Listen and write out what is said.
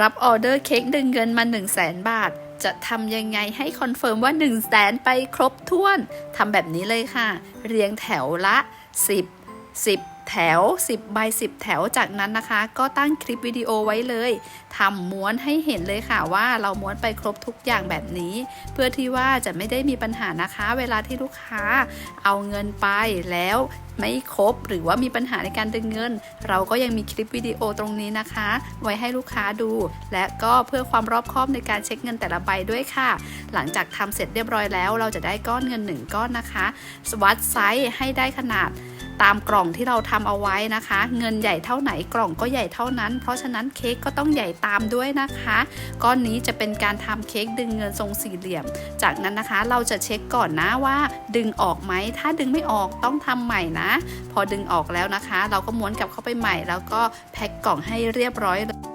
รับออเดอร์เค้กดึงเงินมา1 0 0 0 0แสนบาท จะทำยังไงให้คอนเฟิร์มว่า 1 0 0 0 0แสนไปครบถ้วนทำแบบนี้เลยค่ะ เรียงแถวละ 10 10 แถว 10 ใบ 10 แถวจากนั้นนะคะ ก็ตั้งคลิปวิดีโอไว้เลยทำม้วนให้เห็นเลยค่ะว่าเราม้วนไปครบทุกอย่างแบบนี้ เพื่อที่ว่าจะไม่ได้มีปัญหานะคะ เวลาที่ลูกค้าเอาเงินไปแล้วไม่ครบหรือว่ามีปัญหาในการดึงเงิน เราก็ยังมีคลิปวิดีโอตรงนี้นะคะ ไว้ให้ลูกค้าดู และก็เพื่อความรอบคอบในการเช็คเงินแต่ละใบด้วยค่ะ หลังจากทำเสร็จเรียบร้อยแล้ว เราจะได้ก้อนเงิน 1 ก้อนนะคะวัดไซส์ให้ได้ขนาด ตามกล่องที่เราทำเอาไว้นะคะ เงินใหญ่เท่าไหนกล่องก็ใหญ่เท่านั้น เพราะฉะนั้นเค้กก็ต้องใหญ่ตามด้วยนะคะ ก้อนนี้จะเป็นการทำเค้กดึงเงินทรงสี่เหลี่ยม จากนั้นนะคะเราจะเช็คก่อนนะว่า ดึงออกไหมถ้าดึงไม่ออกต้องทำใหม่นะ พอดึงออกแล้วนะคะ เราก็ม้วนกลับเข้าไปใหม่ แล้วก็แพ็คกล่องให้เรียบร้อยเลย